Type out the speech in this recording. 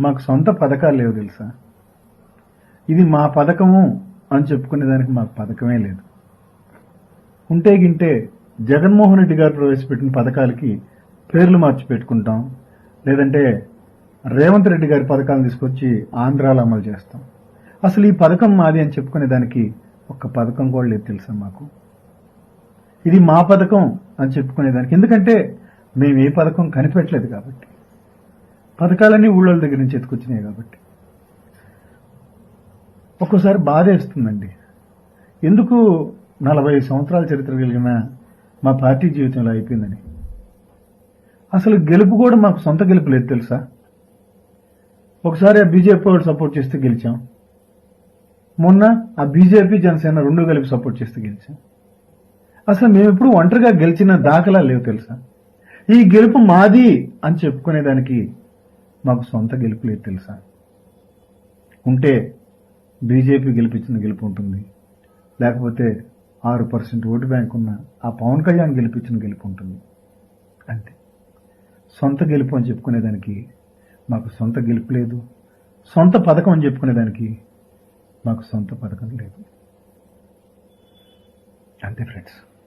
మాకు సొంత పథకాలు లేవు తెలుసా? ఇది మా పథకము అని చెప్పుకునేదానికి మాకు పథకమే లేదు. ఉంటే గింటే జగన్మోహన్ రెడ్డి గారు ప్రవేశపెట్టిన పథకాలకి పేర్లు మార్చి పెట్టుకుంటాం లేదంటే రేవంత్ రెడ్డి గారి పథకాలను తీసుకొచ్చి ఆంధ్రాలో అమలు చేస్తాం. అసలు ఈ పథకం మాది అని చెప్పుకునేదానికి ఒక ఒక్క పథకం కూడా లేదు తెలుసా మాకు? ఇది మా పథకం అని చెప్పుకునేదానికి. ఎందుకంటే మేము ఏ పథకం కనిపెట్టలేదు కాబట్టి. పథకాలన్నీ ఊళ్ళో దగ్గర నుంచి ఎత్తుకొచ్చినాయి కాబట్టి. ఒక్కోసారి బాధేస్తుందండి. ఎందుకు నలభై సంవత్సరాల చరిత్ర కలిగిన మా పార్టీ జీవితంలో అయిపోయిందని? అసలు గెలుపు కూడా మాకు సొంత గెలుపు లేదు తెలుసా? ఒకసారి ఆ బీజేపీ వాళ్ళు సపోర్ట్ చేస్తే గెలిచాం. మొన్న ఆ బీజేపీ జనసేన రెండు కలిపి సపోర్ట్ చేస్తే గెలిచాం. అసలు మేము ఎప్పుడు ఒంటరిగా గెలిచిన దాఖలా లేవు తెలుసా? ఈ గెలుపు మాది అని చెప్పుకునేదానికి మాకు సొంత గెలుపు లేదు తెలుసా? ఉంటే బీజేపీ గెలిపించిన గెలుపు ఉంటుంది. లేకపోతే ఆరు పర్సెంట్ ఓటు బ్యాంక్ ఉన్న ఆ పవన్ కళ్యాణ్ గెలిపించిన గెలుపు ఉంటుంది. అంతే. సొంత గెలుపు అని చెప్పుకునేదానికి మాకు సొంత గెలుపు లేదు. సొంత పథకం అని చెప్పుకునేదానికి మాకు సొంత పథకం లేదు. అంతే ఫ్రెండ్స్